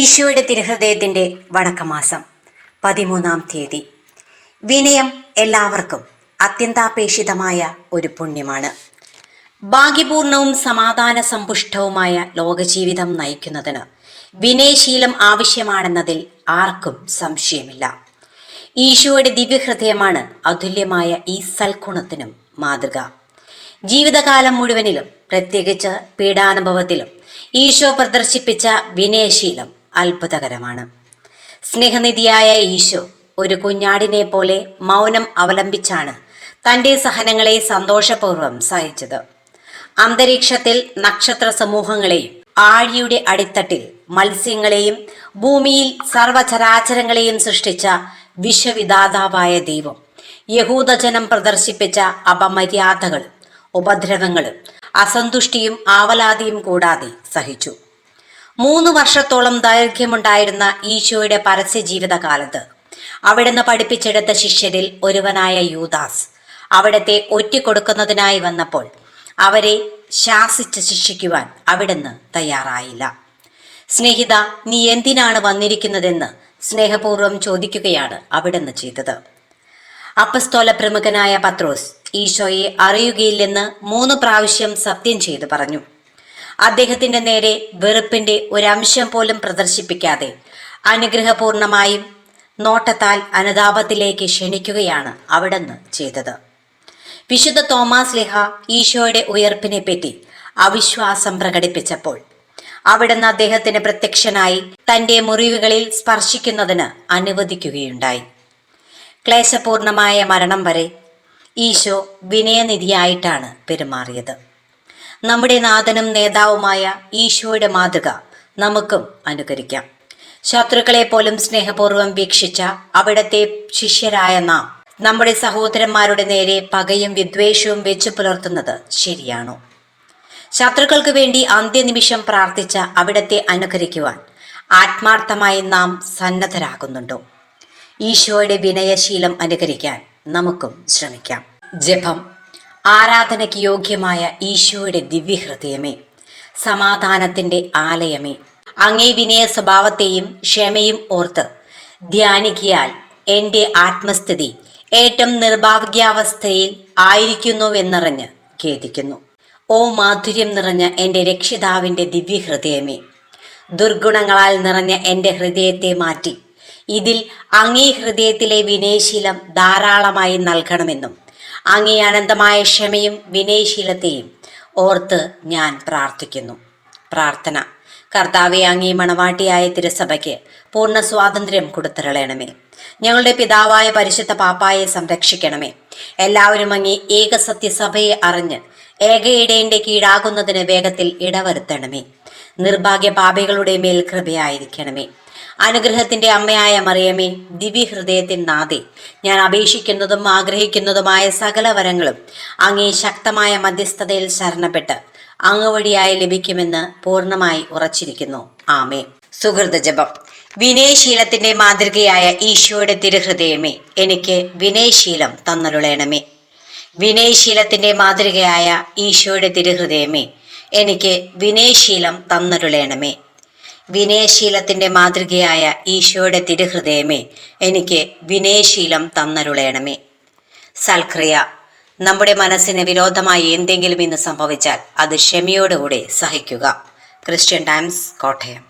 ഈശോയുടെ തിരുഹൃദയത്തിന്റെ വടക്കമാസം പതിമൂന്നാം തീയതി. വിനയം എല്ലാവർക്കും അത്യന്താപേക്ഷിതമായ ഒരു പുണ്യമാണ്. ഭാഗ്യപൂർണവും സമാധാന സമ്പുഷ്ടവുമായ ലോകജീവിതം നയിക്കുന്നതിന് വിനയശീലം ആവശ്യമാണെന്നതിൽ ആർക്കും സംശയമില്ല. ഈശോയുടെ ദിവ്യഹൃദയമാണ് അതുല്യമായ ഈ സൽഗുണത്തിനും മാതൃക. ജീവിതകാലം മുഴുവനിലും പ്രത്യേകിച്ച് പീഡാനുഭവത്തിലും ഈശോ പ്രദർശിപ്പിച്ച വിനയശീലം അത്ഭുതകരമാണ്. സ്നേഹനിധിയായ ഈശോ ഒരു കുഞ്ഞാടിനെ പോലെ മൗനം അവലംബിച്ചാണ് തന്റെ സഹനങ്ങളെ സന്തോഷപൂർവം സഹിച്ചത്. അന്തരീക്ഷത്തിൽ നക്ഷത്ര സമൂഹങ്ങളെയും ആഴിയുടെ അടിത്തട്ടിൽ മത്സ്യങ്ങളെയും ഭൂമിയിൽ സർവചരാചരങ്ങളെയും സൃഷ്ടിച്ച വിശ്വവിദാതാവായ ദൈവം യഹൂദജനം പ്രദർശിപ്പിച്ച അപമര്യാദകളും ഉപദ്രവങ്ങളും അസന്തുഷ്ടിയും ആവലാതിയും കൂടാതെ സഹിച്ചു. മൂന്ന് വർഷത്തോളം ദൈർഘ്യമുണ്ടായിരുന്ന ഈശോയുടെ പരസ്യ ജീവിതകാലത്ത്. അവിടുന്ന് പഠിപ്പിച്ചെടുത്ത ശിഷ്യരിൽ ഒരുവനായ യൂദാസ്. അവിടത്തെ ഒറ്റിക്കൊടുക്കുന്നതിനായി വന്നപ്പോൾ അവരെ ശാസിച്ച് ശിക്ഷിക്കുവാൻ അവിടുന്ന് തയ്യാറായില്ല. സ്നേഹിത നീ എന്തിനാണ് വന്നിരിക്കുന്നതെന്ന് സ്നേഹപൂർവം ചോദിക്കുകയാണ് അവിടുന്ന് ചെയ്തത്. അപ്പസ്തോല പ്രമുഖനായ പത്രോസ് ഈശോയെ അറിയുകയില്ലെന്ന് മൂന്ന് പ്രാവശ്യം സത്യം ചെയ്തു പറഞ്ഞു. അദ്ദേഹത്തിന്റെ നേരെ വെറുപ്പിന്റെ ഒരംശം പോലും പ്രദർശിപ്പിക്കാതെ അനുഗ്രഹപൂർണമായും നോട്ടത്താൽ അനുതാപത്തിലേക്ക് ക്ഷണിക്കുകയാണ് അവിടുന്ന് ചെയ്തത്. വിശുദ്ധ തോമാസ് ലിഹ ഈശോയുടെ ഉയർപ്പിനെ പറ്റി അവിശ്വാസം പ്രകടിപ്പിച്ചപ്പോൾ അവിടുന്ന് അദ്ദേഹത്തിന് പ്രത്യക്ഷനായി തന്റെ മുറിവുകളിൽ സ്പർശിക്കുന്നതിന് അനുവദിക്കുകയുണ്ടായി. ക്ലേശപൂർണമായ മരണം വരെ ഈശോ വിനയനിധിയായിട്ടാണ് പെരുമാറിയത്. നമ്മുടെ നാഥനും നേതാവുമായ ഈശോയുടെ മാതൃക നമുക്കും അനുകരിക്കാം. ശത്രുക്കളെ പോലും സ്നേഹപൂർവം വീക്ഷിച്ച അവിടത്തെ ശിഷ്യരായ നാം നമ്മുടെ സഹോദരന്മാരുടെ നേരെ പകയും വിദ്വേഷവും വെച്ചു പുലർത്തുന്നത് ശരിയാണോ? ശത്രുക്കൾക്ക് വേണ്ടി അന്ത്യനിമിഷം പ്രാർത്ഥിച്ച അവിടത്തെ അനുകരിക്കുവാൻ ആത്മാർത്ഥമായി നാം സന്നദ്ധരാകുന്നുണ്ടോ? ഈശോയുടെ വിനയശീലം അനുകരിക്കാൻ നമുക്കും ശ്രമിക്കാം. ജപം ആരാധനയ്ക്ക് യോഗ്യമായ ഈശോയുടെ ദിവ്യഹൃദയമേ സമാധാനത്തിന്റെ ആലയമേ. അങ്ങേ വിനയ സ്വഭാവത്തെയും ക്ഷമയും ഓർത്ത് ധ്യാനിക്കിയാൽ എന്റെ ആത്മസ്ഥിതി ഏറ്റവും നിർഭാഗ്യാവസ്ഥയിൽ ആയിരിക്കുന്നുവെന്നറിഞ്ഞ് ഖേദിക്കുന്നു. ഓ മാധുര്യം നിറഞ്ഞ എന്റെ രക്ഷിതാവിന്റെ ദിവ്യഹൃദയമേ ദുർഗുണങ്ങളാൽ നിറഞ്ഞ എന്റെ ഹൃദയത്തെ മാറ്റി ഇതിൽ അങ്ങേ ഹൃദയത്തിലെ വിനയശീലം ധാരാളമായി നൽകണമെന്നും അങ്ങേ അനന്തമായ ക്ഷമയും വിനയശീലത്തെയും ഓർത്ത് ഞാൻ പ്രാർത്ഥിക്കുന്നു. പ്രാർത്ഥന. കർത്താവെ അങ്ങേ മണവാട്ടിയായ തിരുസഭയ്ക്ക് പൂർണ സ്വാതന്ത്ര്യം കൊടുത്തിരളയണമേ ഞങ്ങളുടെ പിതാവായ പരിശുദ്ധ പാപ്പായെ സംരക്ഷിക്കണമേ. എല്ലാവരും അങ്ങേ ഏകസത്യസഭയെ അറിഞ്ഞ് ഏകയിടേന്റെ കീഴാകുന്നതിന് വേഗത്തിൽ ഇടവരുത്തണമേ. നിർഭാഗ്യ പാപികളുടെ മേൽ കൃപയായിരിക്കണമേ. അനുഗ്രഹത്തിന്റെ അമ്മയായ മറിയമേ ദിവ്യഹൃദയത്തിൻ നാഥേ. ഞാൻ അപേക്ഷിക്കുന്നതും ആഗ്രഹിക്കുന്നതുമായ സകല വരങ്ങളും അങ്ങേ ശക്തമായ മധ്യസ്ഥതയിൽ ശരണപ്പെട്ട് അങ്ങ് വഴിയായി ലഭിക്കുമെന്ന് പൂർണമായി ഉറച്ചിരിക്കുന്നു. ആമേ സുഹൃത ജപം. വിനയശീലത്തിന്റെ മാതൃകയായ ഈശോയുടെ തിരുഹൃദയമേ എനിക്ക് വിനയശീലം തന്നരുളയണമേ വിനയശീലത്തിന്റെ മാതൃകയായ ഈശോയുടെ തിരുഹൃദയമേ എനിക്ക് വിനയശീലം തന്നരുളയണമേ വിനയശീലത്തിന്റെ മാതൃകയായ ഈശോയുടെ തിരുഹൃദയമേ എനിക്ക് വിനയശീലം തന്നരുളയണമേ സൽക്രിയ നമ്മുടെ മനസ്സിന് വിരോധമായി എന്തെങ്കിലും ഇന്ന് സംഭവിച്ചാൽ അത് ക്ഷമയോടുകൂടെ സഹിക്കുക. Christian Times Kottayam.